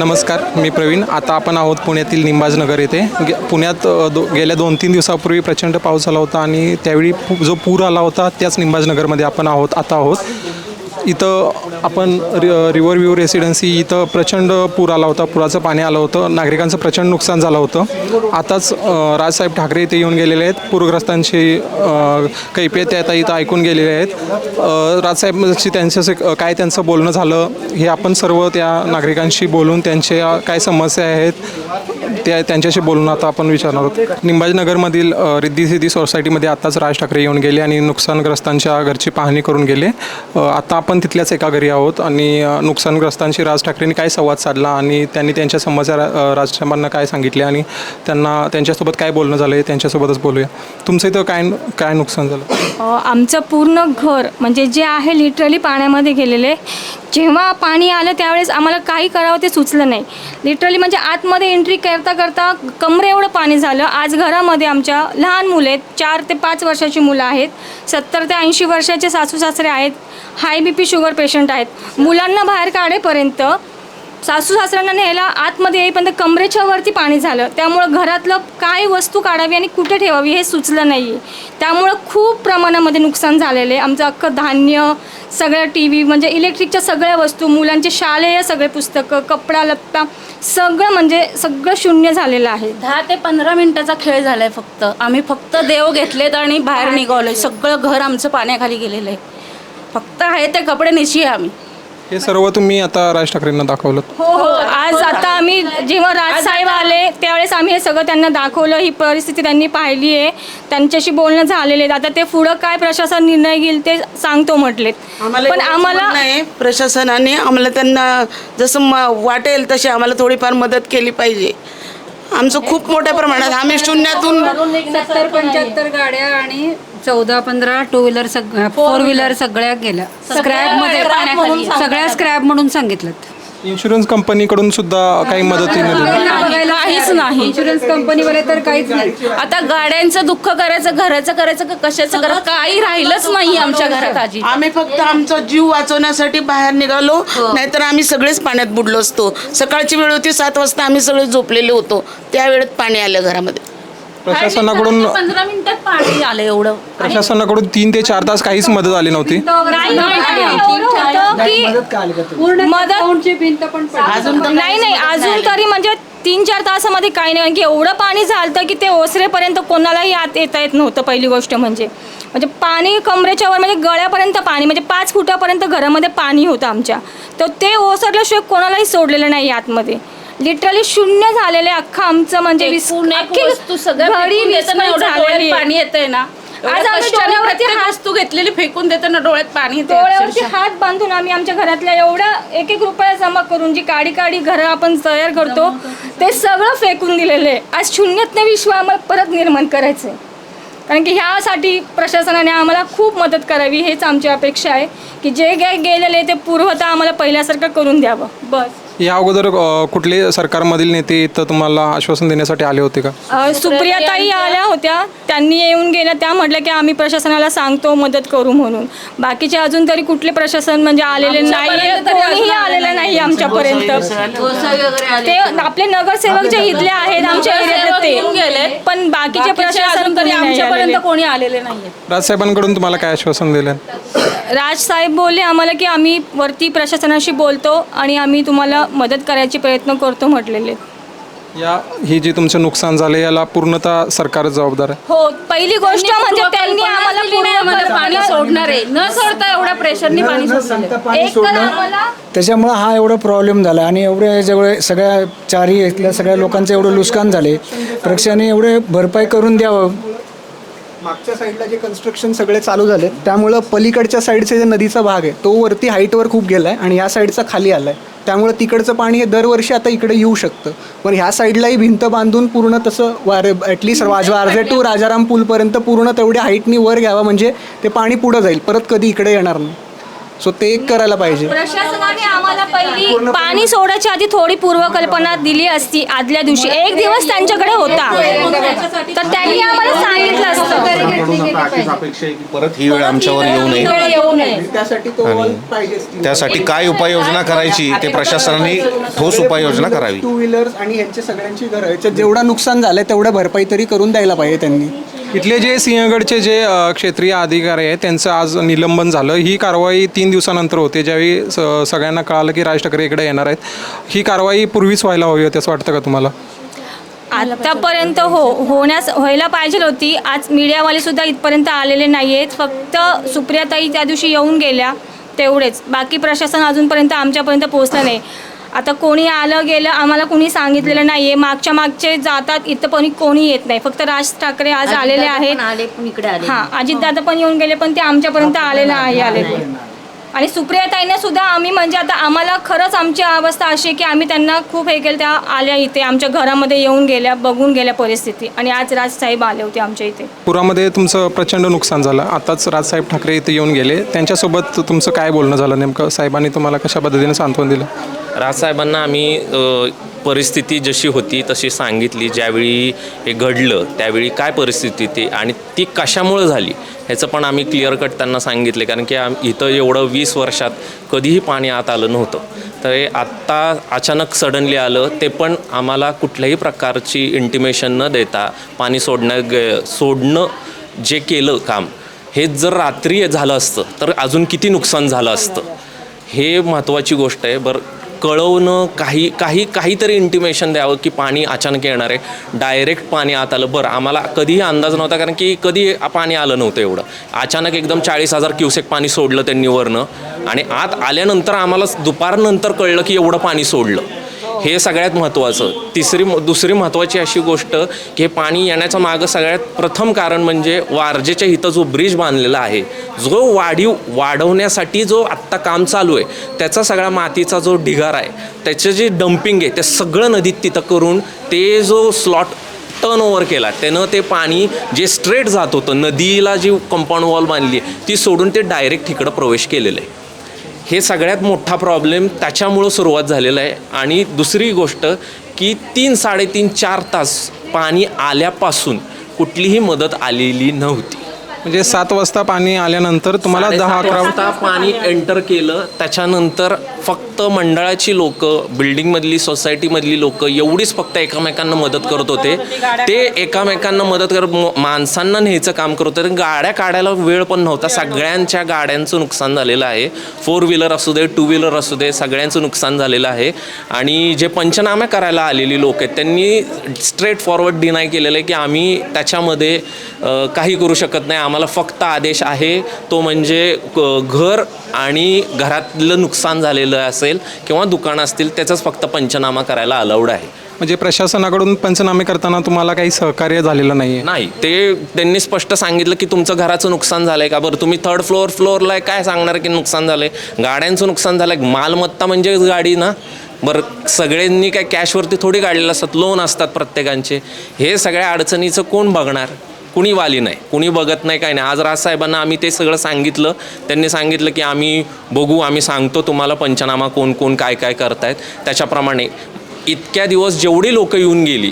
नमस्कार मी प्रवीण. आता आपण आहोत पुण्यातील निंबाजनगर येथे. गे पुण्यात दो गेल्या दोन तीन दिवसापूर्वी प्रचंड पाऊस झाला होता आणि त्यावेळी जो पूर आला होता त्याच निंबाजनगरमध्ये आपण आहोत आता आहोत. इथं आपण रि रिव्हर व्ह्यू रेसिडेन्सी इथं प्रचंड पूर आला होता. पुराचं पाणी आलं होतं. नागरिकांचं प्रचंड नुकसान झालं होतं. आताच राजसाहेब ठाकरे इथे येऊन गेलेले आहेत. पूरग्रस्तांची कैफियत आता इथं ऐकून गेलेले आहेत. राजसाहेबशी राजसाहेबांशी त्यांच्याशी काय त्यांचं बोलणं झालं हे आपण सर्व त्या नागरिकांशी बोलून त्यांच्या काय समस्या आहेत त्या त्यांच्याशी बोलून आता आपण विचारणार आहोत. निंबाजनगरमधील रिद्धी सिद्धी सोसायटीमध्ये आत्ताच राज ठाकरे येऊन गेले आणि नुकसानग्रस्तांच्या घरची पाहणी करून गेले. आता आपण तिथल्याच एका घरी आहोत आणि नुकसानग्रस्तांशी राज ठाकरेंनी काय संवाद साधला आणि त्यांनी त्यांच्या समस्या रा- राजसाहेबांना काय सांगितले आणि त्यांना त्यांच्यासोबत काय बोलणं झालं आहे त्यांच्यासोबतच बोलूया. तुमचं इथं काय काय नुकसान झालं? आमचं पूर्ण घर म्हणजे जे आहे लिटरली पाण्यामध्ये गेलेले. जेव्हा पाणी आलं त्यावेळेस आम्हाला काही करावं ते सुचलं नाही. लिटरली म्हणजे आतमध्ये एंट्री करता करता करता कमरे एवढं पाणी झालं. आज घरामध्ये आमच्या लहान मुले आहेत. चार ते पाच वर्षाची मुलं आहेत. सत्तर ते ऐंशी वर्षाचे सासू सासरे आहेत. High B P sugar patient आहेत. मुलांना बाहेर काढेपर्यंत सासू सासऱ्यांना न्यायला आतमध्ये येईपर्यंत कमरेच्या वरती पाणी झालं. त्यामुळं घरातलं काय वस्तू काढावी आणि कुठे ठेवावी हे सुचलं नाही त्यामुळं खूप प्रमाणामध्ये नुकसान झालेलं आहे. आमचं अख्खं धान्य सगळ्या टी व्ही म्हणजे इलेक्ट्रिकच्या सगळ्या वस्तू मुलांचे शालेय सगळे पुस्तकं कपडा लत्ता सगळं म्हणजे सगळं शून्य झालेलं आहे. दहा ते पंधरा मिनिटाचा खेळ झालाय फक्त. आम्ही फक्त देव घेतलेत आणि बाहेर निघालोय. सगळं घर आमचं पाण्याखाली गेलेलं आहे. फक्त आहे ते कपडे नेशी आम्ही. हे सर्व तुम्ही आता राज ठाकरेंना दाखवलं. हो हो. आज आता आम्ही जेव्हा राजसाहेब आले त्यावेळेस आम्ही हे सगळं त्यांना दाखवलं. ही परिस्थिती त्यांनी पाहिली आहे. त्यांच्याशी बोलणं झालेले आहे. आता ते पुढं काय प्रशासन निर्णय घेईल ते सांगतो म्हटलेत. आम्हाला पण आम्हाला आहे, प्रशासनाने आम्हाला त्यांना जसं म वाटेल तशी आम्हाला थोडीफार मदत केली पाहिजे. आमचं खूप मोठ्या प्रमाणात आम्ही शून्यातून सत्तर पंच्याहत्तर गाड्या आणि चौदा पंधरा टू व्हीलर सग फोर व्हीलर सगळ्या गेल्या स्क्रॅपमध्ये पाण्याखाली. सगळ्या स्क्रॅप म्हणून सांगितलं इन्शुरन्स कंपनीकडून सुद्धा काही मदतीने दिली काहीच नाही. इन्शुरन्स कंपनीवाले तर काहीच नाही. आता गाड्यांचं दुःख करायचं घराचं करायचं का कशाचं करायचं? काही राहिलंच नाही आमच्या घरात. आजी आम्ही फक्त आमचा जीव वाचवण्यासाठी बाहेर निघालो. नाहीतर आम्ही सगळेच पाण्यात बुडलो असतो. सकाळची वेळ होती सात वाजता आम्ही सगळे झोपलेले होतो. त्या वेळेत पाणी आलं घरामध्ये. प्रशासनाकडून पंधरा मिनिटात पाणी आलं एवढं. प्रशासनाकडून तीन ते चार तास काहीच मदत आली नव्हती. नाही, नाही, एवढं होतं. की पूर्ण मदत- अकाउंटची भिंत पण पडली. अजून तर नाही नाही अजून तरी म्हणजे तीन चार तासामध्ये काही नाही की एवढं पाणी झालं की ते ओसरेपर्यंत कोणालाही आत येता येत नव्हतं पहिली गोष्ट म्हणजे. म्हणजे पाणी कमरेच्या वर म्हणजे गळ्यापर्यंत पाणी म्हणजे पाच फुटापर्यंत घरामध्ये पाणी होतं आमच्या. तर ते ओसरल्याशिवाय कोणालाही सोडलेलं नाही आतमध्ये. लिटरली शून्य झालेले अख्खं आमचं म्हणजे विस- एकूण एक अख्खी वस्तू सगळं घडी फेकून देताना विस्मरण एवढं झालेली डोळ्यात आहे. पाणी येतंय ना. आज आज आम्ही डोळ्यावरती हात- वस्तू घेतलेली फेकून देताना डोळ्यात पाणी येते डोळ्यावरती अक्षरशः. हात बांधून आम्ही आमच्या घरातल्या एवढ्या एक एक रुपया जमा करून जी काडी काडी घरं आपण तयार करतो ते सगळं फेकून दिलेलं आहे. आज शून्यातनं विश्व आम्हाला परत निर्माण करायचं आहे कारण की ह्यासाठी प्रशासनाने आम्हाला खूप मदत करावी हेच आमची अपेक्षा आहे की जे काय गेलेले ते पूर्वता आम्हाला पहिल्यासारखं करून द्यावं. बस. या अगोदर अ, कुठले सरकारमधील नेते इथं तुम्हाला आश्वासन देण्यासाठी आले होते का? अ, सुप्रियाताई आल्या होत्या. त्यांनी येऊन गेल्या. त्या म्हटल्या की आम्ही प्रशासनाला सांगतो मदत करू म्हणून. बाकीचे अजून तरी कुठले प्रशासन म्हणजे आलेले नाही कोणीही आलेलं नाही आमच्यापर्यंत. ते आपले नगरसेवक जे इथले आहेत आमच्या एरियात नगरसेवक येऊन गेले. ते पण बाकीचे प्रशासन अजून तरी नाही आमच्यापर्यंत. कोणी आलेले नाहीये. राजसाहेबांकडून तुम्हाला काय आश्वासन दिलं? राज साहेब बोलले आम्हाला की आम्ही वरती प्रशासनाशी बोलतो आणि आम्ही तुम्हाला मदत करायचे प्रयत्न करतो म्हटलेले. या ही जी तुमचं नुकसान झाले याला पूर्णतः सरकार जबाबदार आहे? हो पहिली गोष्ट म्हणजे त्यांनी आम्हाला पूर्ण आम्हाला पाणी सोडणार आहे. न सोडता एवढ्या प्रेशरनी पाणी सोडलं पाणी एक तर आम्हाला त्याच्यामुळं हा एवढा प्रॉब्लेम झाला आणि एवढे जेवढे सगळ्या चारही इथल्या सगळ्या लोकांचं एवढं नुकसान झाले. प्रक्षाने एवढे भरपाई करून द्यावं. मागच्या साईडला जे कन्स्ट्रक्शन सगळे चालू झाले त्यामुळं पलीकडच्या साईडचे जे नदीचा भाग आहे तो वरती हाईटवर खूप गेला आहे आणि ह्या साईडचा खाली आला आहे त्यामुळं तिकडचं पाणी हे दरवर्षी आता इकडे येऊ शकतं. पण ह्या साईडलाही भिंत बांधून पूर्ण तसं वारे ॲटलिस्ट वाज वारजे टू राजाराम पूलपर्यंत पूर्ण तेवढ्या हाईटनी वर घ्यावं म्हणजे ते पाणी पुढं जाईल. परत कधी इकडे येणार नाही. सो ते एक करायला पाहिजे. प्रशासनाने आम्हाला पहिली पाणी सोडायच्या आधी थोडी पूर्वकल्पना दिली असती आदल्या दिवशी. एक दिवस त्यांच्याकडे होता. तर त्यांनी आम्हाला सांगितलं असतं. परत ही वेळ आमच्यावर येऊ नये. त्यासाठी तो आणि त्यासाठी काय उपाययोजना करायची? ते प्रशासनाने ठोस उपाययोजना करावी. टू व्हीलर्स आणि यांचे सगळ्यांची घरं याच्यात जेवढा नुकसान झालंय तेवढं भरपाई तरी करून द्यायला पाहिजे त्यांनी. इथले जे सिंहगडचे जे अ, क्षेत्रीय अधिकारी आहेत त्यांचं आज निलंबन झालं. ही कारवाई तीन दिवसानंतर होते ज्यावेळी स- सगळ्यांना कळालं की राज ठाकरे इकडे येणार आहेत. ही कारवाई पूर्वीच व्हायला हवी होती असं वाटतं का तुम्हाला? आतापर्यंत हो होण्यास व्हायला पाहिजे होती. आज मीडियावाले सुद्धा इथपर्यंत आलेले नाही आहेत फक्त सुप्रियाताई त्या दिवशी येऊन गेल्या तेवढेच. बाकी प्रशासन अजूनपर्यंत आमच्यापर्यंत पोहोचलं नाही. आता कोणी आलं गेलं आम्हाला कोणी सांगितलेलं नाही. आहे मागच्या मागचे जातात इथं पण कोणी येत नाही. फक्त राज ठाकरे आज आलेले आहेत. आले पण इकडे आले. हां अजितदादा पण येऊन गेले पण ते आमच्यापर्यंत आले नाही आले आणि सुप्रियाताईंना सुद्धा आम्ही म्हणजे आता आम्हाला खरंच आमची अवस्था अशी आहे की आम्ही त्यांना खूप हे केलं त्या आल्या इथे आमच्या घरामध्ये येऊन गेल्या बघून गेल्या परिस्थिती. आणि आज राजसाहेब आले होते आमच्या इथे. पुरामध्ये तुमचं प्रचंड नुकसान झालं. आताच राजसाहेब ठाकरे इथे येऊन गेले. त्यांच्यासोबत तुमचं काय बोलणं झालं नेमकं? साहेबांनी तुम्हाला कशा पद्धतीने सांत्वन दिलं? राजसाहेबांना आम्ही परिस्थिती जशी होती तशी सांगितली ज्यावेळी हे घडलं त्यावेळी काय परिस्थिती ती आणि ती कशामुळं झाली ह्याचं पण आम्ही क्लिअर कट त्यांना सांगितले. कारण की आम इथं एवढं वीस वर्षात कधीही पाणी आत आलं नव्हतं. तर हे आत्ता अचानक सडनली आलं ते पण आम्हाला कुठल्याही प्रकारची इंटिमेशन न देता पाणी सोडणं ग सोडणं जे केलं काम हेच जर रात्री झालं असतं तर अजून किती नुकसान झालं असतं. हे महत्त्वाची गोष्ट आहे. बरं कळवणं काही काही काहीतरी इंटिमेशन द्यावं की पाणी अचानक येणार आहे. डायरेक्ट पाणी आत आलं. बरं आम्हाला कधीही अंदाज नव्हता कारण की कधी पाणी आलं नव्हतं एवढं. अचानक एकदम चाळीस हजार क्युसेक पाणी सोडलं त्यांनी वरनं. आणि आत आल्यानंतर आम्हाला दुपारनंतर कळलं की एवढं पाणी सोडलं. हे सगळ्यात महत्त्वाचं. तिसरी दुसरी महत्त्वाची अशी गोष्ट की हे पाणी येण्याचं मागं सगळ्यात प्रथम कारण म्हणजे वारजेच्या इथं जो ब्रिज बांधलेला आहे जो वाढीव वाढवण्यासाठी जो आत्ता काम चालू आहे त्याचा सगळा मातीचा जो ढिगार आहे त्याचं जे डम्पिंग आहे ते सगळं नदीत तिथं करून ते जो स्लॉट टर्न ओव्हर केला त्यानं ते पाणी जे स्ट्रेट जात होतं नदीला जी कंपाऊंड वॉल बांधली आहे ती सोडून ते डायरेक्ट तिकडं प्रवेश केलेलं आहे. हे सगळ्यात मोठा प्रॉब्लेम त्याच्यामुळं सुरुवात झालेला आहे. आणि दुसरी गोष्ट की तीन साडेतीन चार तास पाणी आल्यापासून कुठलीही मदत आलेली नव्हती. म्हणजे सात वाजता पाणी आल्यानंतर तुम्हाला दहा अकरा वाजता पाणी एंटर केलं त्याच्यानंतर फक्त मंडळाची लोक बिल्डिंगमधली सोसायटीमधली लोक एवढीच फक्त एकामेकांना मदत करत होते. ते एकामेकांना मदत करत माणसांना न्यायचं काम करत होते. गाड्या काढायला वेळ पण नव्हता. सगळ्यांच्या गाड्यांचं नुकसान झालेलं आहे. फोर व्हीलर असू दे टू व्हीलर असू दे सगळ्यांचं नुकसान झालेलं आहे. आणि जे पंचनामे करायला आलेली लोक आहेत त्यांनी स्ट्रेट फॉरवर्ड डिनाय केलेलं आहे की आम्ही त्याच्यामध्ये काही करू शकत नाही. आम्हाला फक्त आदेश आहे तो म्हणजे घर आणि घरातलं नुकसान झालेलं असेल किंवा दुकानं असतील त्याचाच फक्त पंचनामा करायला अलाउड आहे. म्हणजे प्रशासनाकडून पंचनामे करताना तुम्हाला काही सहकार्य झालेलं नाही आहे नाही. ते त्यांनी स्पष्ट सांगितलं की तुमचं घराचं नुकसान झालंय का? बरं तुम्ही थर्ड फ्लोअर फ्लोअरला आहे काय सांगणार की नुकसान झालंय? गाड्यांचं नुकसान झालंय. मालमत्ता म्हणजे गाडी ना? बरं सगळ्यांनी काय कॅशवरती थोडी काढलेलं असतात? लोन असतात प्रत्येकांचे. हे सगळ्या अडचणीचं कोण बघणार? कुणी वाली नाही कुणी बघत नाही काय नाही. आज राजसाहेबांना आम्ही ते सगळं सांगितलं. त्यांनी सांगितलं की आम्ही बघू आम्ही सांगतो तुम्हाला पंचनामा कोण कोण काय काय करतायत. त्याच्याप्रमाणे इतक्या दिवस जेवढी लोकं येऊन गेली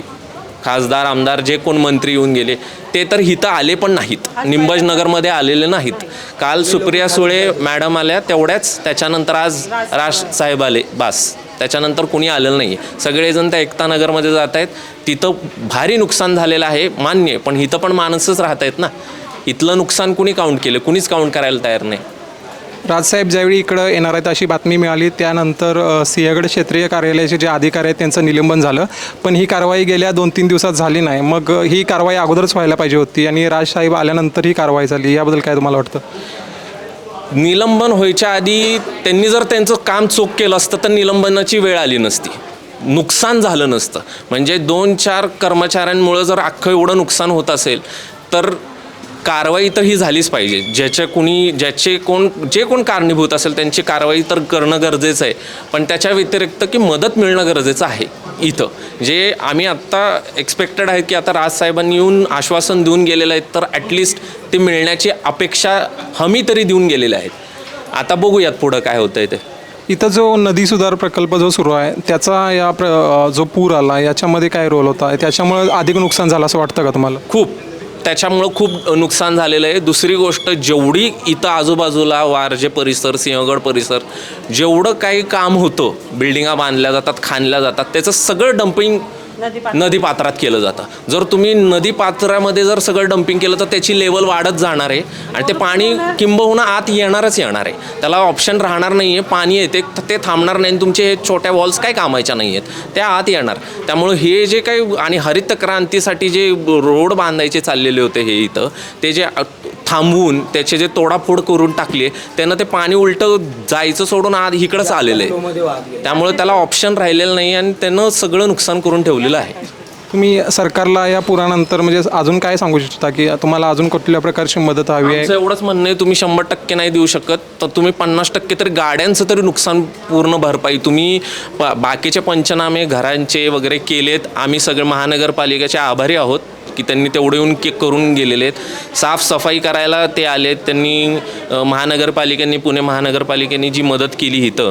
खासदार आमदार जे कोण मंत्री येऊन गेले ते तर हिथं आले पण नाहीत. निंबाजनगरमध्ये आलेले नाहीत. काल सुप्रिया सुळे मॅडम आल्या तेवढ्याच त्याच्यानंतर आज राज साहेब आले बास. त्याच्यानंतर कुणी आलेलं नाही आहे सगळेजण त्या एकता नगरमध्ये जात आहेत. तिथं भारी नुकसान झालेलं आहे मान्य पण इथं पण माणसंच राहत आहेत ना. इथलं नुकसान कुणी काउंट केलं? कुणीच काउंट करायला तयार नाही. राजसाहेब ज्यावेळी इकडं येणार आहेत अशी बातमी मिळाली त्यानंतर सिंहगड क्षेत्रीय कार्यालयाचे जे अधिकारी आहेत त्यांचं निलंबन झालं. पण ही कारवाई गेल्या दोन तीन दिवसात झाली नाही. मग ही कारवाई अगोदरच व्हायला पाहिजे होती आणि राजसाहेब आल्यानंतर ही कारवाई झाली. याबद्दल काय तुम्हाला वाटतं? निलंबन व्हायच्या आधी त्यांनी जर त्यांचं काम चोख केलं असतं तर निलंबनाची वेळ आली नसती. नुकसान झालं नसतं. म्हणजे दोन चार कर्मचाऱ्यांमुळं जर अख्खं एवढं नुकसान होत असेल तर कारवाई तर ही झालीच पाहिजे. ज्याच्या कुणी ज्याचे कोण जे कोण कारणीभूत असेल त्यांची कारवाई तर करणं गरजेचं आहे. पण त्याच्या व्यतिरिक्त की मदत मिळणं गरजेचं आहे. इथं. जे आम्ही आत्ता एक्सपेक्टेड आहे की आता राजसाहेबांनी येऊन आश्वासन देऊन गेलेलं आहेत तर ॲटलिस्ट ते मिळण्याची अपेक्षा हमी तरी देऊन गेलेले आहेत. आता बघूयात पुढं काय होतंय ते. इथं जो नदी सुधार प्रकल्प जो सुरू आहे त्याचा या प्र जो पूर आला याच्यामध्ये काय रोल होता? त्याच्यामुळे अधिक नुकसान झालं असं वाटतं का तुम्हाला? खूप. त्याच्यामुळं खूप नुकसान झालेलं आहे. दुसरी गोष्ट जेवढी इथं आजूबाजूला वारजे परिसर सिंहगड परिसर जेवढं काही काम होतं बिल्डिंगा बांधल्या जातात खाणल्या जातात त्याचं सगळं डम्पिंग नदी पात्रात. केलं जातं. जर तुम्ही नदी पात्रामध्ये जर सगळं डम्पिंग केलं तर त्याची लेवल वाढत जाणार आहे. आणि ते पाणी किंबहुना आत येणारच येणार आहे. त्याला ऑप्शन राहणार नाही आहे पाणी येते ते थांबणार नाही आणि तुमचे हे छोट्या वॉल्स काय कामायच्या नाही आहेत त्या आत येणार. त्यामुळं हे जे काही आणि हरित क्रांतीसाठी जे रोड बांधायचे चाललेले होते हे इथं ते जे थांबवून त्याचे जे तोडाफोड करून टाकले त्यानं ते पाणी उलटं जायचं सोडून आत इकडंच आलेलं आहे. त्यामुळे त्याला ऑप्शन राहिलेलं नाही आणि त्यानं सगळं नुकसान करून ठेवलेलं आहे. तुम्ही सरकारला या पुरानंतर म्हणजे अजून काय सांगू इच्छिता की तुम्हाला अजून कुठल्या प्रकारची मदत हवी आहे? एवढंच म्हणणं आहे तुम्ही शंभर टक्के नाही देऊ शकत तर तुम्ही पन्नास टक्के तरी गाड्यांचं तरी नुकसान पूर्ण भरपाई. तुम्ही बाकीचे पंचनामे घरांचे वगैरे केलेत आम्ही सगळे महानगरपालिकेचे आभारी आहोत. की त्यांनी तेवढे येऊन के करून गेलेले आहेत. साफसफाई करायला ते आलेत. त्यांनी महानगरपालिकेने पुणे महानगरपालिकेने जी मदत केली इथं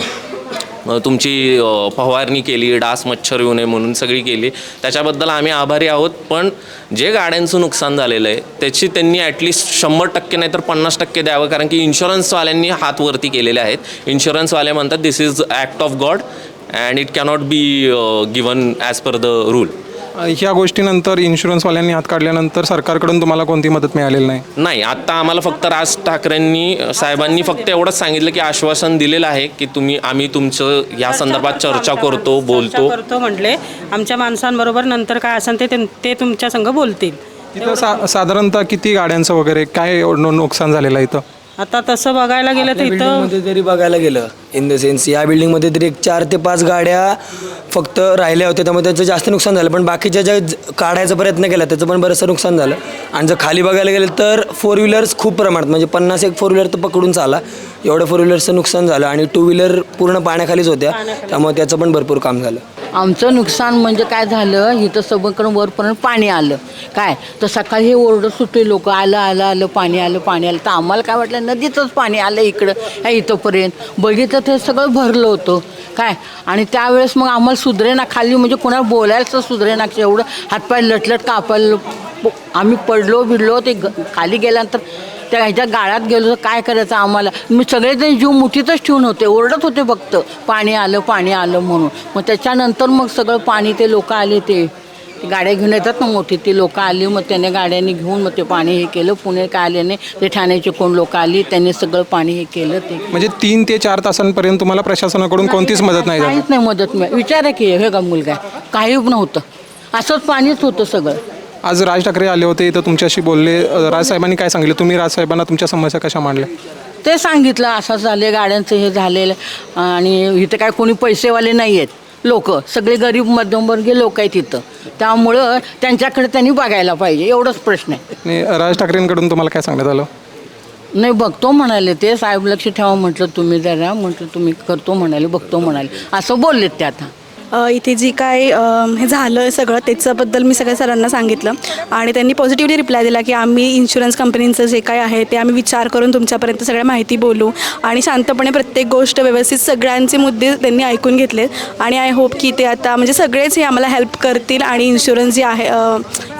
तुमची फवारणी केली डास मच्छर येऊ नये म्हणून सगळी केली. त्याच्याबद्दल आम्ही आभारी आहोत. पण जे गाड्यांचं नुकसान झालेलं आहे त्याची त्यांनी ॲटलिस्ट शंभर टक्के नाही तर पन्नास टक्के द्यावं. कारण की इन्शुरन्सवाल्यांनी हात वरती केलेले आहेत. इन्शुरन्सवाले म्हणतात this is act of God and it cannot be given as per the rule ह्या गोष्टीनंतर इन्शुरन्सवाल्यांनी हात काढल्यानंतर सरकारकडून तुम्हाला कोणती मदत मिळालेली नाही? नाही आत्ता आम्हाला फक्त राज ठाकरेंनी साहेबांनी फक्त एवढंच सांगितलं की आश्वासन दिलेलं आहे की तुम्ही आम्ही तुमचं या संदर्भात चर्चा करतो बोलतो. करतो म्हटले आमच्या माणसांबरोबर नंतर काय असेल ते ते तुमच्या संग बोलतील. तिथं सा साधारणतः किती गाड्यांचं वगैरे काय नु- नुकसान झालेलं आहे इथं? आता तसं बघायला गेलं तर इथं बिल्डिंगमध्ये जरी बघायला गेलं इन द सेन्स या बिल्डिंगमध्ये तरी एक चार ते पाच गाड्या फक्त राहिल्या होत्या त्यामुळे त्याचं जास्त नुकसान झालं. पण बाकीच्या ज्या ज- काढायचा प्रयत्न केला त्याचं पण बरंचसं नुकसान झालं. आणि जर खाली बघायला गेलं तर फोर व्हीलर्स खूप प्रमाणात म्हणजे पन्नास एक फोर व्हीलर तर पकडून चाला. एवढं फोर व्हीलरचं नुकसान झालं आणि टू व्हीलर पूर्ण पाण्याखालीच होत्या. त्यामुळे त्याचं पण भरपूर काम झालं. आमचं नुकसान म्हणजे काय झालं? इथं सगळीकडून वरपर्यंत पाणी आलं. काय? तर सकाळी हे ओरडं सुटले लोक. आलं आलं आलं पाणी आलं पाणी आलं. तर आम्हाला काय वाटलं? नदीचंच पाणी आलं इकडं ह्या इथंपर्यंत. बघितलं ते सगळं भरलं होतं. काय? आणि त्यावेळेस मग आम्हाला सुधरेना खाली म्हणजे कोणाला बोलायचं सुधरेना एवढं. हातपाय लटलट कापायला आम्ही पडलो बिडलो ते ग- खाली गेल्यानंतर त्या ह्याच्या गाळ्यात गेलो तर काय करायचं आम्हाला? मी सगळेजण जीव मुठीतच ठेवून होते ओरडत होते फक्त. पाणी आलं पाणी आलं म्हणून. मग त्याच्यानंतर मग सगळं पाणी ते लोक आले ते. गाड्या घेऊन येतात ना मोठी ते लोक आली मग त्याने गाड्यांनी घेऊन मग ते पाणी हे केलं. पुणे काय आले नाही ते ठाण्याचे कोण लोक आली त्यांनी सगळं पाणी हे केलं ते. म्हणजे तीन ते चार तासांपर्यंत तुम्हाला प्रशासनाकडून कोणतीच मदत नाही काहीच नाही मदत मिळाली विचारा की हे का मुलगा. काही नव्हतं असंच पाणीच होतं सगळं. आज राज ठाकरे आले होते इथं तुमच्याशी बोलले. राजसाहेबांनी काय सांगितलं? तुम्ही राजसाहेबांना तुमच्या समस्या कशा मांडल्या? ते सांगितलं असं झाले गाड्यांचं हे झालेलं. आणि इथं काय कोणी पैसेवाले नाही आहेत लोक सगळे गरीब मध्यमवर्गीय लोक आहेत इथं. त्यामुळं त्यांच्याकडे त्यांनी बघायला पाहिजे एवढंच प्रश्न आहे. आणि राज ठाकरेंकडून तुम्हाला काय सांगण्यात आलं? नाही बघतो म्हणाले ते. साहेब लक्ष ठेवा म्हटलं तुम्ही जरा. म्हटलं तुम्ही करतो म्हणाले बघतो म्हणाले. असं बोललेत ते आता. इथे जी काय हे झालं सगळं त्याच्याबद्दल मी सगळ्या सरांना सांगितलं. आणि त्यांनी पॉझिटिव्हली रिप्लाय दिला की आम्ही इन्शुरन्स कंपनीचं जे काय आहे ते आम्ही विचार करून तुमच्यापर्यंत सगळ्या माहिती बोलू. आणि शांतपणे प्रत्येक गोष्ट व्यवस्थित सगळ्यांचे मुद्दे त्यांनी ऐकून घेतले. आणि आय होप की ते आता म्हणजे सगळेच हे आम्हाला हेल्प करतील आणि इन्शुरन्स जे आहे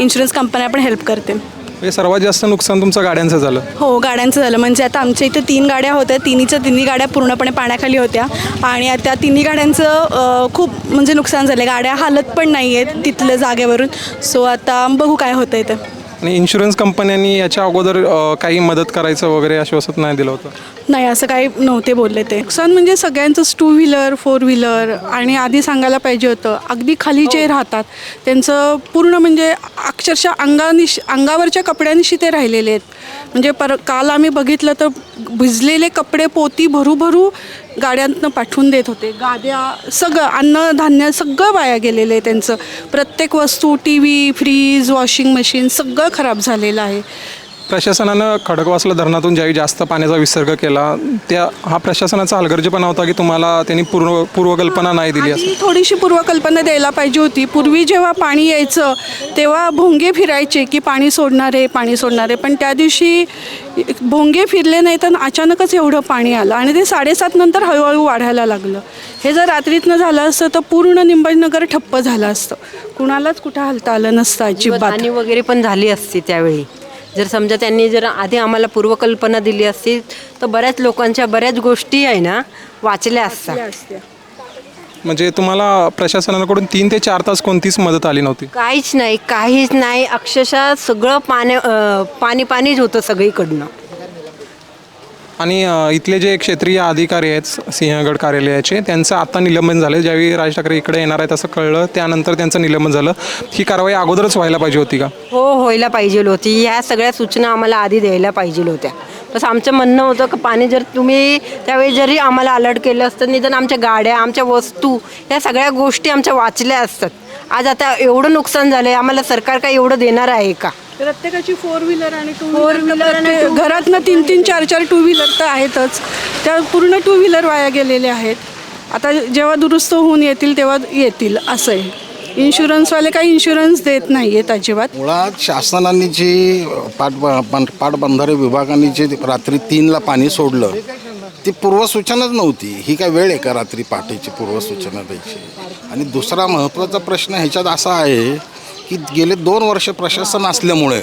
इन्शुरन्स कंपन्या पण हेल्प करतील. म्हणजे सर्वात जास्त नुकसान तुमचं गाड्यांचं झालं. हो गाड्यांचं झालं. म्हणजे आता आमच्या इथे तीन गाड्या होत्या. तिन्हीच्या तिन्ही गाड्या पूर्णपणे पाण्याखाली होत्या. आणि आता तिन्ही गाड्यांचं अ, खूप म्हणजे नुकसान झालं गाड्या हालत पण नाही आहेत तिथल्या जागेवरून. सो आता बघू काय होतं आहे ते. आणि इन्शुरन्स कंपन्यांनी याच्या अगोदर अ, काही मदत करायचं वगैरे आश्वासन नाही दिलं होतं? नाही असं काही नव्हते बोलले ते. नुकसान म्हणजे सगळ्यांचंच टू व्हीलर फोर व्हीलर आणि आधी सांगायला पाहिजे होतं. अगदी खाली जे राहतात त्यांचं पूर्ण म्हणजे अक्षरशः अंगानिश अंगावरच्या कपड्यांशी ते राहिलेले आहेत. म्हणजे पर काल आम्ही बघितलं तर भिजलेले कपडे पोती भरू भरू गाड्यांतनं पाठवून देत होते. गाद्या सगळं अन्नधान्य सगळं वाया गेलेलं आहे त्यांचं. प्रत्येक वस्तू T V fridge washing machine सगळं खराब झालेलं आहे. प्रशासनानं खडकवासला धरणातून ज्यावेळी जास्त पाण्याचा विसर्ग केला त्या हा प्रशासनाचा हलगर्जीपणा होता की तुम्हाला त्यांनी पूर्व पूर्वकल्पना नाही दिली असं आधी थोडीशी पूर्वकल्पना द्यायला पाहिजे होती. पूर्वी जेव्हा पाणी यायचं तेव्हा भोंगे फिरायचे की पाणी सोडणार आहे पाणी सोडणार. आहे पण त्या दिवशी भोंगे फिरले नाही तर अचानकच एवढं पाणी आलं आणि ते साडेसात नंतर हळूहळू वाढायला लागलं. हे जर रात्रीतनं झालं असतं तर पूर्ण निंबाजनगर ठप्प झालं असतं. कुणालाच कुठं हलता आलं नसतं अजिबात. हानी वगैरे पण झाली असती त्यावेळी. जर समजा त्यांनी जर आधी आम्हाला पूर्वकल्पना दिली असती तर बऱ्याच लोकांच्या बऱ्याच गोष्टी आहे ना वाचल्या असतात. म्हणजे तुम्हाला प्रशासनाकडून तीन ते चार तास कोणतीच मदत आली नव्हती? काहीच नाही काहीच नाही. अक्षरशः सगळं पाण्या पाणी पाणीच होतं सगळीकडनं. आणि अ, इथले जे क्षेत्रीय अधिकारी आहेत सिंहगड कार्यालयाचे त्यांचं आता निलंबन झालं ज्यावेळी राज ठाकरे इकडे येणार आहेत असं कळलं त्यानंतर त्यांचं निलंबन झालं. ही कारवाई अगोदरच व्हायला पाहिजे होती का? हो व्हायला पाहिजे होती. ह्या सगळ्या सूचना आम्हाला आधी द्यायला पाहिजे होत्या. बस आमचं म्हणणं होतं की पाणी जर तुम्ही त्यावेळी जरी आम्हाला अलर्ट केलं असतं निदान आमच्या गाड्या आमच्या वस्तू या सगळ्या गोष्टी आमच्या वाचल्या असतात. आज आता एवढं नुकसान झालं आहे आम्हाला सरकार काय एवढं देणार आहे का? प्रत्येकाची फोर व्हीलर आणि टू व्हीलर घरातनं तीन तीन चार चार टू व्हीलर तर आहेतच. त्या पूर्ण टू व्हीलर वाया गेलेले आहेत. आता जेव्हा दुरुस्त होऊन येतील तेव्हा येतील असं आहे. इन्शुरन्सवाले काही इन्शुरन्स देत नाही आहेत अजिबात. मुळात शासनाने जी पाट पाटबंधारे विभागाने जे रात्री तीनला पाणी सोडलं ती पूर्वसूचनाच नव्हती. ही काय वेळ आहे का रात्री पहाटेची पूर्वसूचना द्यायची? आणि दुसरा महत्त्वाचा प्रश्न ह्याच्यात असा आहे की गेले दोन वर्ष प्रशासन असल्यामुळे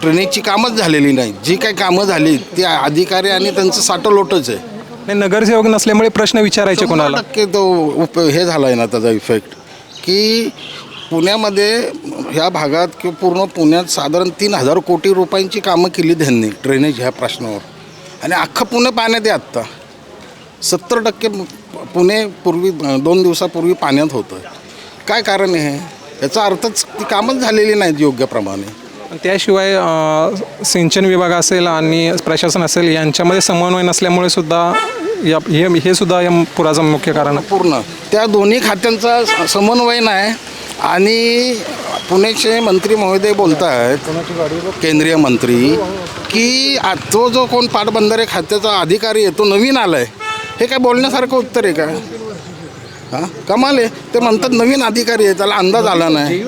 ड्रेनेजची कामच झालेली नाही. जी काही कामं झाली ती अधिकारी आणि त्यांचं साठलोटच आहे. नाही नगरसेवक नसल्यामुळे प्रश्न विचारायचे कोणाला? टक्के तो उप हे झाला आहे ना त्याचा इफेक्ट की पुण्यामध्ये ह्या भागात किंवा पूर्ण पुण्यात साधारण तीन हजार कोटी रुपयांची कामं केली त्यांनी ड्रेनेज ह्या प्रश्नावर. आणि अख्खं पुणे पाण्यात आहे आत्ता. सत्तर टक्के पुणे पूर्वी दोन दिवसापूर्वी पाण्यात होतं. काय कारण आहे? याचा अर्थच ती कामच झालेली नाहीत योग्यप्रमाणे. त्याशिवाय अ, सिंचन विभाग असेल आणि प्रशासन असेल यांच्यामध्ये समन्वय नसल्यामुळे सुद्धा या हे हे सुद्धा या पुराचं मुख्य कारण आहे. पूर्ण. त्या दोन्ही खात्यांचा स- समन्वय नाही आणि पुण्याचे मंत्री महोदय बोलत आहेत केंद्रीय मंत्री की आ- तो जो कोण पाटबंधारे खात्याचा अधिकारी आहे तो नवीन आला आहे हे काय बोलण्यासारखं उत्तर आहे का? हां? कमाल आहे. ते म्हणतात नवीन अधिकारी आहे त्याला अंदाज आला नाही.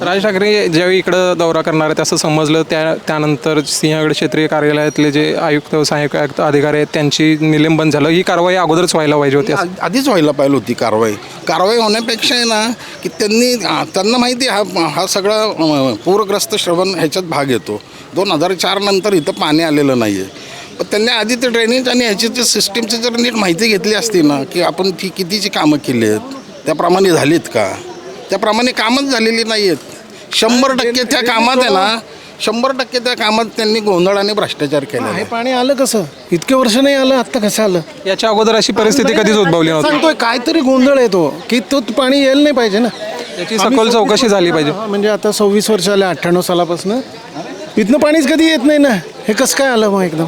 राज ठाकरे ज्यावेळी इकडं दौरा करणार आहेत असं समजलं त्या त्यानंतर सिंहगड क्षेत्रीय कार्यालयातले जे आयुक्त सहाय्यक आयुक्त अधिकारी आहेत त्यांची निलंबन झालं. ही कारवाई अगोदरच व्हायला पाहिजे होती. आ- आधीच व्हायला पाहिजे होती कारवाई. कारवाई होण्यापेक्षा आहे ना की त्यांनी आ, त्यांना माहिती आहे हा हा सगळा अ, पूरग्रस्त श्रवण ह्याच्यात भाग येतो. दोन हजार चार नंतर इथं पाणी आलेलं नाही आहे त्यांनी आधी ते ड्रेनेज आणि ह्याची जे सिस्टीमची जर नीट माहिती घेतली असती ना की आपण ती कितीची कामं केली आहेत त्याप्रमाणे झालीत का? त्याप्रमाणे कामच झालेली नाही आहेत शंभर टक्के त्या कामात आहे ना शंभर टक्के त्या कामात त्यांनी गोंधळ आणि भ्रष्टाचार केला हे पाणी आलं कसं? इतके वर्ष नाही आलं आत्ता कसं आलं? याच्या अगोदर अशी परिस्थिती कधीच उद्भवली नव्हती. सांगतोय काहीतरी गोंधळ येतो की तो पाणी यायला नाही पाहिजे ना. याची सखोल चौकशी झाली पाहिजे. हा, म्हणजे आता सव्वीस वर्ष आले अठ्ठ्याण्णव सालापासून. इथनं पाणीच कधी येत नाही ना. हे कसं काय आलं मग एकदम?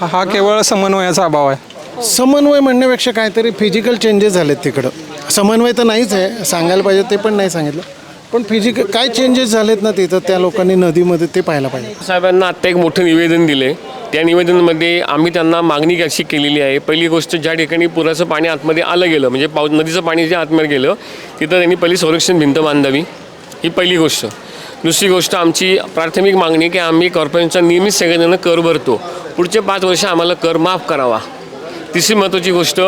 हा- हा केवळ समन्वयाचा अभाव आहे. समन्वय म्हणण्यापेक्षा काहीतरी फिजिकल चेंजेस झालेत तिकडं. समन्वय तर नाहीच आहे सांगायला पाहिजे ते पण नाही सांगितलं. पण फिजिकल काय चेंजेस झालेत ना तिथं त्या लोकांनी नदीमध्ये ते पाहायला पाहिजे. साहेबांना आत्ता एक मोठं निवेदन दिले. त्या निवेदनामध्ये आम्ही त्यांना मागणी अशी केलेली आहे. पहिली गोष्ट ज्या ठिकाणी पुराचं पाणी आतमध्ये आलं गेलं म्हणजे पाऊ नदीचं पाणी जे आतमध्ये गेलं तिथं त्यांनी पहिली संरक्षण भिंत बांधावी. ही पहिली गोष्ट. दुसरी गोष्ट आमची प्राथमिक मागणी की आम्ही कॉर्पोरेशनचा नियमित सगळ्यांना कर भरतो. पुढचे पाच वर्ष आम्हाला कर माफ करावा. तिसरी महत्त्वाची गोष्ट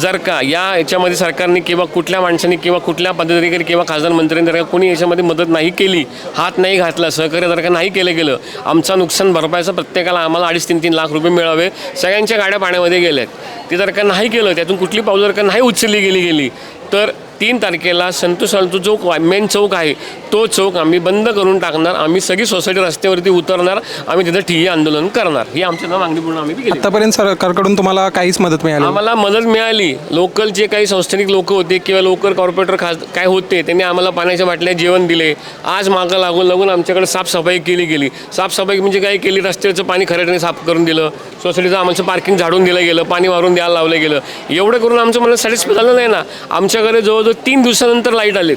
जर का या याच्यामध्ये सरकारने किंवा कुठल्या माणसाने किंवा कुठल्या पदाधिकारी किंवा खासदार मंत्र्यांनी जर का कोणी याच्यामध्ये मदत नाही केली हात नाही घातला सहकार्य जर का नाही केलं गेलं आमचा नुकसान भरपाईचं प्रत्येकाला आम्हाला अडीच तीन तीन लाख रुपये मिळावे सगळ्यांच्या गाड्या पाण्यामध्ये गेल्यात. ते जर का नाही केलं त्यातून कुठली पावलं जर का नाही उचलली गेली गेली तर तीन तारखेला संतोष सालतो जो मेन चौक आहे. तो चौक आम्ही बंद करून टाकणार आम्ही सगळी सोसायटी रस्त्यावरती उतरणार आम्ही तिथं ठिय्या आंदोलन करणार. ही आमच्या मागणी पूर्ण आम्ही केली. आतापर्यंत सरकारकडून तुम्हाला काहीच मदत मिळाली. आम्हाला मदत मिळाली लोकल जे काही संस्थानिक लोक होते किंवा लोकल कॉर्पोरेटर खास काय होते त्यांनी आम्हाला पाण्याच्या बाटल्या जेवण दिले. आज मागं लागून लागून आमच्याकडे साफसफाई केली गेली. साफसफाई म्हणजे काय केली? रस्त्याचं पाणी खऱ्याने साफ करून दिलं. सोसायटीचं आमचं पार्किंग झाडून दिलं गेलं पाणी मारून द्यायला लावलं गेलं. एवढं करून आमचं मला सॅटिस्फाय झालं नाही ना. आमच्याकडे जवळजवळ तीन दिवसानंतर लाइट आलेत.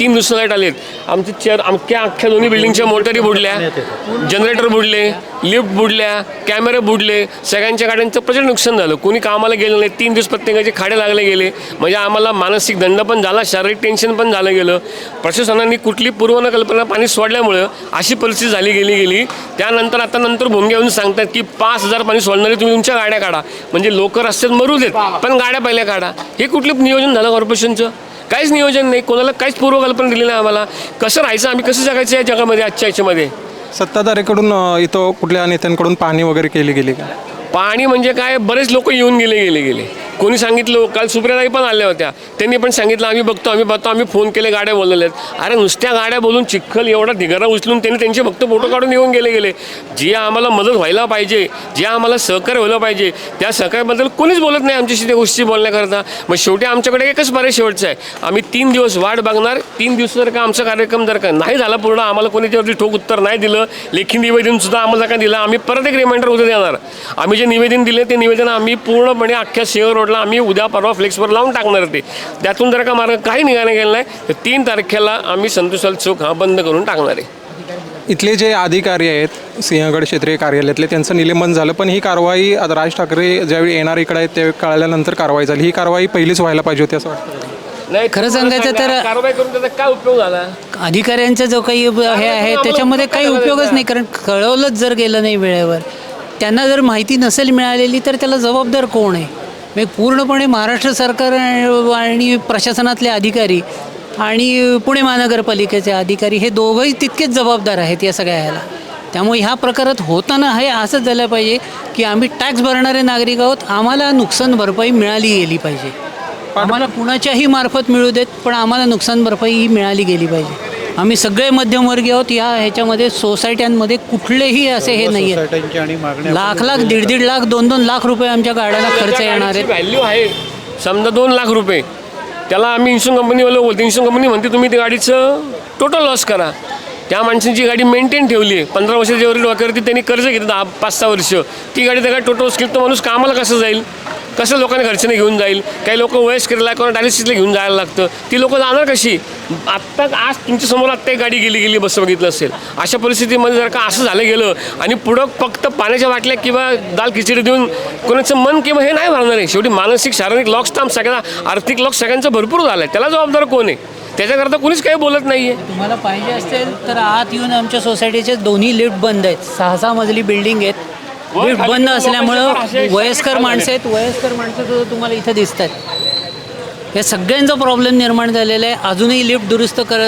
तीन दिवस लाइट आलेत. आमचे चेअर अख्ख्या अख्ख्या दोन्ही बिल्डिंगच्या मोटरी बुडल्या. जनरेटर बुडले. लिफ्ट बुडल्या कॅमेरे बुडले सगळ्यांच्या गाड्यांचं प्रचंड नुकसान झालं. कोणी कामाला गेलं नाही तीन दिवस प्रत्येकाचे खाडे लागले गेले. म्हणजे आम्हाला मानसिक दंड पण झाला शारीरिक टेन्शन पण झालं गेलं. प्रशासनाने कुठली पूर्वनकल्पना पाणी सोडल्यामुळं अशी परिस्थिती झाली गेली गेली. त्यानंतर आता नंतर भोंगे येऊन सांगतात की पाच हजार पाणी सोडणारे तुम्ही तुमच्या गाड्या काढा. म्हणजे लोक रस्त्यात मरू देत पण गाड्या पहिल्या काढा. हे कुठलं नियोजन झालं कॉर्पोरेशनचं काहीच नियोजन नाही कोणाला काहीच पूर्वकल्पना दिली नाही आम्हाला. कसं राहायचं आम्ही कसं जगायचं या जगामध्ये आजच्या याच्यामध्ये? सत्ताधाऱ्याकडून अ, इथं कुठल्या नेत्यांकडून पाहणी वगैरे केली गेली का? पाणी म्हणजे काय? बरेच लोक येऊन गेले गेले गेले. कोणी सांगितलं काल सुप्रियाताई पण आल्या होत्या. त्यांनी पण सांगितलं आम्ही बघतो आम्ही बघतो आम्ही फोन केले गाड्या बोललेल्या आहेत. अरे नुसत्या गाड्या बोलून चिखल एवढा ढिगारा उचलून त्यांनी त्यांचे फक्त फोटो काढून येऊन गेले गेले. जे आम्हाला मदत व्हायला पाहिजे जे आम्हाला सहकार्य व्हायला पाहिजे त्या सहकार्याबद्दल कोणीच बोलत नाही आमच्याशी त्या गोष्टी बोलण्याकरता. मग शेवटी आमच्याकडे एकच पर्याय शेवटचा आहे. आम्ही तीन दिवस वाट बघणार तीन दिवस जर का आमचा कार्यक्रम जर का नाही झाला पूर्ण आम्हाला कोणी त्यावरती ठोक उत्तर नाही दिलं लेखी निवेदन सुद्धा आम्हाला काय दिलं आम्ही परत एक रिमाइंडर उद्या देणार. आम्ही जे निवेदन दिले ते निवेदन आम्ही पूर्णपणे अख्ख्या शेअर रोडला आम्ही उद्या परवा फ्लेक्सवर लावून टाकणार ते. त्यातून जर का मार्ग काही निघायला गेला नाही तर तीन तारखेला आम्ही संतोषाल चौक हा बंद करून टाकणार आहे. इथले जे अधिकारी आहेत सिंहगड क्षेत्रीय कार्यालयातले त्यांचं निलंबन झालं पण ही कारवाई आता राज ठाकरे ज्यावेळी येणार इकडे आहेत त्यावेळी कळल्यानंतर कारवाई झाली. ही कारवाई पहिलीच व्हायला पाहिजे होती असं वाटतं नाही खरं सांगायचं तर- कारवाई करून त्याचा काय उपयोग झाला? अधिकाऱ्यांचा जो काही हे आहे त्याच्यामध्ये काही उपयोगच नाही कारण कळवलंच जर गेलं नाही वेळेवर त्यांना जर माहिती नसेल मिळालेली तर त्याला जबाबदार कोण आहे? म्हणजे पूर्णपणे महाराष्ट्र सरकार आणि प्रशासनातले अधिकारी आणि पुणे महानगरपालिकेचे अधिकारी हे दोघंही तितकेच जबाबदार आहेत या सगळ्या ह्याला त्यामुळे ह्या प्रकारात होताना हे असंच झालं पाहिजे की आम्ही टॅक्स भरणारे नागरिक आहोत आम्हाला नुकसान भरपाई मिळाली गेली पाहिजे. आम्हाला कुणाच्याही मार्फत मिळू देत पण आम्हाला नुकसान भरपाई ही मिळाली गेली पाहिजे. आम्ही सगळे मध्यमवर्गीय आहोत. या ह्याच्यामध्ये सोसायट्यांमध्ये कुठलेही असे हे नाही लाख लाख दीड दीड लाख दोन दोन लाख रुपये आमच्या गाड्याला खर्च येणार आहेत. व्हॅल्यू आहे. समजा दोन लाख रुपये. त्याला आम्ही इन्शुरन्स कंपनीवाला बोलतो. इन्शुरन्स कंपनी म्हणते तुम्ही त्या गाडीचं टोटल लॉस करा. त्या माणसाची गाडी मेंटेन ठेवली आहे पंधरा वर्षाच्या वरील डोक्यावरती त्यांनी कर्ज घेतलं दहा पाच सहा वर्ष. ती गाडी त्या टोटल लॉस केली तर माणूस कामाला कसं जाईल? कसं लोकांना घरच्याने घेऊन जाईल? काही लोक वयस्करला कोणा डायलिसिसला घेऊन जायला लागतं. ती लोकं जाणार कशी? आत्ता आज तुमच्यासमोर आत्ता एक गाडी गेली गेली बस बघितलं असेल. अशा परिस्थितीमध्ये जर का असं झालं गेलं आणि पुढं फक्त पाण्याच्या बाटल्या किंवा दाल खिचडी देऊन कोणाचं मन किंवा हे नाही भरणार आहे. शेवटी मानसिक शारीरिक लॉक्स स्टाम्प सगळ्या आर्थिक लॉक सगळ्यांचं भरपूर झाला आहे त्याला जबाबदार कोण आहे? त्याच्याकरता कोणीच काही बोलत नाही आहे तुम्हाला पाहिजे असेल तर आत येऊन आमच्या सोसायटीचे दोन्ही लिफ्ट बंद आहेत. सहा सहा मजली बिल्डिंग आहेत. लिफ्ट बंद असल्यामुळं वयस्कर माणसं आहेत. वयस्कर माणसं सुद्धा तुम्हाला इथं दिसत आहेत या सगळ्यांचा प्रॉब्लेम निर्माण झालेला आहे. अजूनही लिफ्ट दुरुस्त कर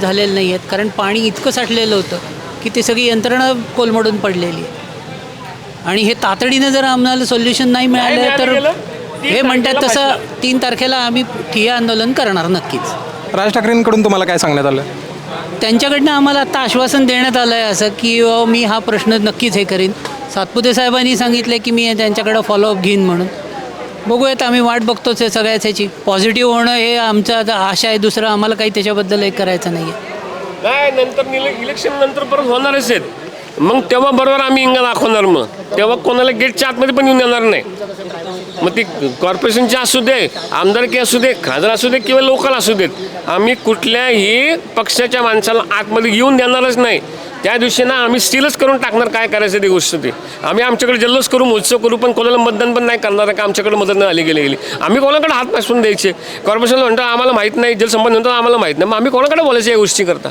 झालेलं नाही आहेत. कारण पाणी इतकं साठलेलं होतं की ती सगळी यंत्रणा कोलमडून पडलेली आहे. आणि हे तातडीनं जर आम्हाला सोल्युशन नाही मिळालं तर हे म्हणतात तसं तीन तारखेला आम्ही ठिय्या आंदोलन करणार नक्कीच. राज ठाकरेंकडून तुम्हाला काय सांगण्यात आलं? त्यांच्याकडनं आम्हाला आता आश्वासन देण्यात आलं आहे असं की मी हा प्रश्न नक्कीच हे करीन. सातपुते साहेबांनी सांगितलं की मी त्यांच्याकडं फॉलोअप घेईन म्हणून. बघूयात आम्ही वाट बघतोच आहे सगळ्याच ह्याची. पॉझिटिव्ह होणं हे आमचं आता आशा आहे दुसरं आम्हाला काही त्याच्याबद्दल एक करायचं नाही आहे काय नंतर इलेक्शन नंतर परत होणारच आहेत. मग तेव्हा बरोबर आम्ही इंगा दाखवणार मग. तेव्हा कोणाला गेटच्या आतमध्ये पण येऊन येणार नाही. मग ती कॉर्पोरेशनची असू दे आमदारकी असू दे खासदार असू दे किंवा लोकल असू देत आम्ही कुठल्याही पक्षाच्या माणसाला आतमध्ये येऊन देणारच नाही. त्या दिवशी ना आम्ही स्टीलच करून टाकणार काय करायचं ती गोष्ट ती. आम्ही आमच्याकडे जल्लोष करू महोत्सव करू पण कोणाला मतदान पण नाही करणार का आमच्याकडे मदत नाही आली गेली गेली. आम्ही कोणाकडे हात पासून द्यायचे? कॉर्पोरेशनला म्हणतो आम्हाला माहीत नाही. जलसंबंध म्हणतो आम्हाला माहीत नाही. मग आम्ही कोणाकडे बोलायचं या गोष्टी करता?